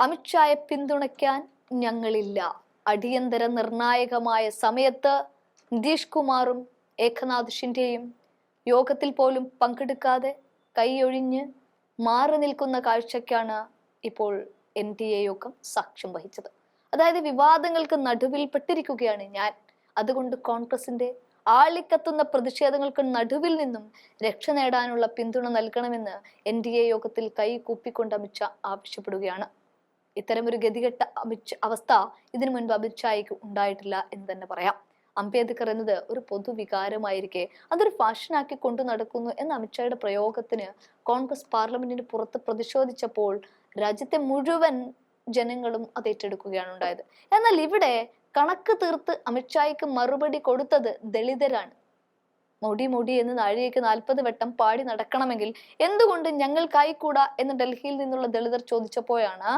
അമിത്ഷായെ പിന്തുണയ്ക്കാൻ ഞങ്ങളില്ല. അടിയന്തര നിർണായകമായ സമയത്ത് നിതീഷ് കുമാറും ഏകനാഥ് ഷിൻഡെയും യോഗത്തിൽ പോലും പങ്കെടുക്കാതെ കൈയൊഴിഞ്ഞ് മാറി നിൽക്കുന്ന കാഴ്ചയ്ക്കാണ് ഇപ്പോൾ എൻ ഡി എ യോഗം സാക്ഷ്യം വഹിച്ചത്. അതായത് വിവാദങ്ങൾക്ക് നടുവിൽ പെട്ടിരിക്കുകയാണ് ഞാൻ. അതുകൊണ്ട് കോൺഗ്രസിന്റെ ആളിക്കത്തുന്ന പ്രതിഷേധങ്ങൾക്ക് നടുവിൽ നിന്നും രക്ഷ നേടാനുള്ള പിന്തുണ നൽകണമെന്ന് എൻ ഡി എ യോഗത്തിൽ കൈ കൂപ്പിക്കൊണ്ട് അമിത്ഷാ ആവശ്യപ്പെടുകയാണ്. ഇത്തരമൊരു ഗതികെട്ട അമിത് അവസ്ഥ ഇതിനു മുൻപ് അമിത്ഷായ്ക്ക് ഉണ്ടായിട്ടില്ല എന്ന് തന്നെ പറയാം. അംബേദ്കർ എന്നത് ഒരു പൊതുവികാരമായിരിക്കെ അതൊരു ഫാഷനാക്കി കൊണ്ടു നടക്കുന്നു എന്ന അമിത്ഷായുടെ പ്രയോഗത്തിന് കോൺഗ്രസ് പാർലമെന്റിന് പുറത്ത് പ്രതിഷേധിച്ചപ്പോൾ രാജ്യത്തെ മുഴുവൻ ജനങ്ങളും അത് ഏറ്റെടുക്കുകയാണ് ഉണ്ടായത്. എന്നാൽ ഇവിടെ കണക്ക് തീർത്ത് അമിത്ഷായ്ക്ക് മറുപടി കൊടുത്തത് ദളിതരാണ്. മോഡി മോഡി എന്ന് നാഴികയ്ക്ക് നാൽപ്പത് വട്ടം പാടി നടക്കണമെങ്കിൽ എന്തുകൊണ്ട് ഞങ്ങൾക്കായിക്കൂടാ എന്ന് ഡൽഹിയിൽ നിന്നുള്ള ദളിതർ ചോദിച്ചപ്പോഴാണ്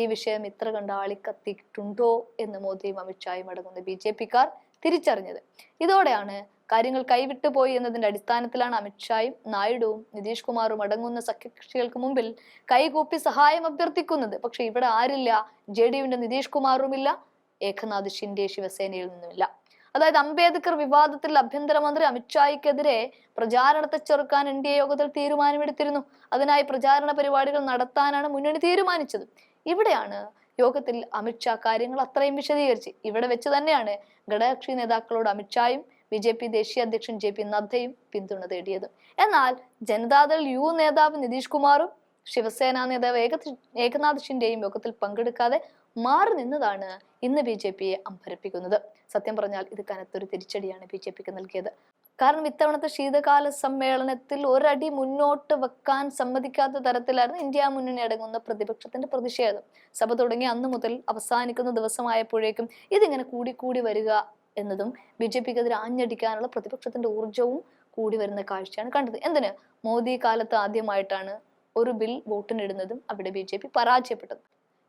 ഈ വിഷയം ഇത്ര കണ്ട് ആളിക്കത്തിയിട്ടുണ്ടോ എന്ന് മോദിയും അമിത്ഷായും അടങ്ങുന്ന ബി ജെ പിക്കാർ തിരിച്ചറിഞ്ഞത്. ഇതോടെയാണ് കാര്യങ്ങൾ കൈവിട്ടു പോയി എന്നതിന്റെ അടിസ്ഥാനത്തിലാണ് അമിത്ഷായും നായിഡുവും നിതീഷ് കുമാറും അടങ്ങുന്ന സഖ്യകക്ഷികൾക്ക് മുമ്പിൽ കൈകൂപ്പി സഹായം അഭ്യർത്ഥിക്കുന്നത്. പക്ഷെ ഇവിടെ ആരില്ല ജെ ഡി യുവിന്റെ നിതീഷ് കുമാറുമില്ല ഏകനാഥ് ഷിൻഡെ ശിവസേനയിൽ നിന്നുമില്ല. അതായത് അംബേദ്കർ വിവാദത്തിൽ ആഭ്യന്തരമന്ത്രി അമിത്ഷായ്ക്കെതിരെ പ്രചാരണത്തെ ചെറുക്കാൻ എൻ ഡി എ യോഗത്തിൽ തീരുമാനമെടുത്തിരുന്നു. അതിനായി പ്രചാരണ പരിപാടികൾ നടത്താനാണ് മുന്നണി തീരുമാനിച്ചത്. ഇവിടെയാണ് യോഗത്തിൽ അമിത്ഷാ കാര്യങ്ങൾ അത്രയും വിശദീകരിച്ച്. ഇവിടെ വെച്ച് തന്നെയാണ് ഘടകകക്ഷി നേതാക്കളോട് അമിത്ഷായും ബി ജെ പി ദേശീയ അധ്യക്ഷൻ ജെ പി നദ്ദയും പിന്തുണ തേടിയത്. എന്നാൽ ജനതാദൾ യു നേതാവ് നിതീഷ് കുമാറും ശിവസേന നേതാവ് ഏക ഏകനാഥ് ഷിൻഡെയും യോഗത്തിൽ പങ്കെടുക്കാതെ മാറി നിന്നതാണ് ഇന്ന് ബി ജെ പിയെ അമ്പരപ്പിക്കുന്നത്. സത്യം പറഞ്ഞാൽ ഇത് കനത്തൊരു തിരിച്ചടിയാണ് ബി ജെ പിക്ക് നൽകിയത്. കാരണം ഇത്തവണത്തെ ശീതകാല സമ്മേളനത്തിൽ ഒരടി മുന്നോട്ട് വെക്കാൻ സമ്മതിക്കാത്ത തരത്തിലായിരുന്നു ഇന്ത്യ മുന്നണി അടങ്ങുന്ന പ്രതിപക്ഷത്തിന്റെ പ്രതിഷേധം. സഭ തുടങ്ങി അന്ന് മുതൽ അവസാനിക്കുന്ന ദിവസമായപ്പോഴേക്കും ഇതിങ്ങനെ കൂടിക്കൂടി വരിക എന്നതും ബി ജെ പിക്ക് എതിരെ ആഞ്ഞടിക്കാനുള്ള പ്രതിപക്ഷത്തിന്റെ ഊർജവും കൂടി വരുന്ന കാഴ്ചയാണ് കണ്ടത്. എന്തിന്? മോദി കാലത്ത് ആദ്യമായിട്ടാണ് ഒരു ബിൽ വോട്ടിനിടുന്നതും അവിടെ ബി ജെ പി പരാജയപ്പെട്ടത്.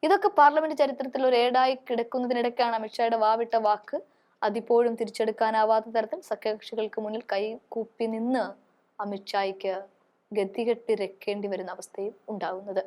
ഇതൊക്കെ പാർലമെന്റ് ചരിത്രത്തിൽ ഒരു ഏടായി കിടക്കുന്നതിനിടയ്ക്കാണ് അമിത്ഷായുടെ വാവിട്ട വാക്ക് അതിപ്പോഴും തിരിച്ചെടുക്കാനാവാത്ത തരത്തിൽ സഖ്യകക്ഷികൾക്ക് മുന്നിൽ കൈ കൂപ്പി നിന്ന് അമിത്ഷായ്ക്ക് ഗതികെട്ടിരക്കേണ്ടി വരുന്ന അവസ്ഥയും ഉണ്ടാകുന്നത്.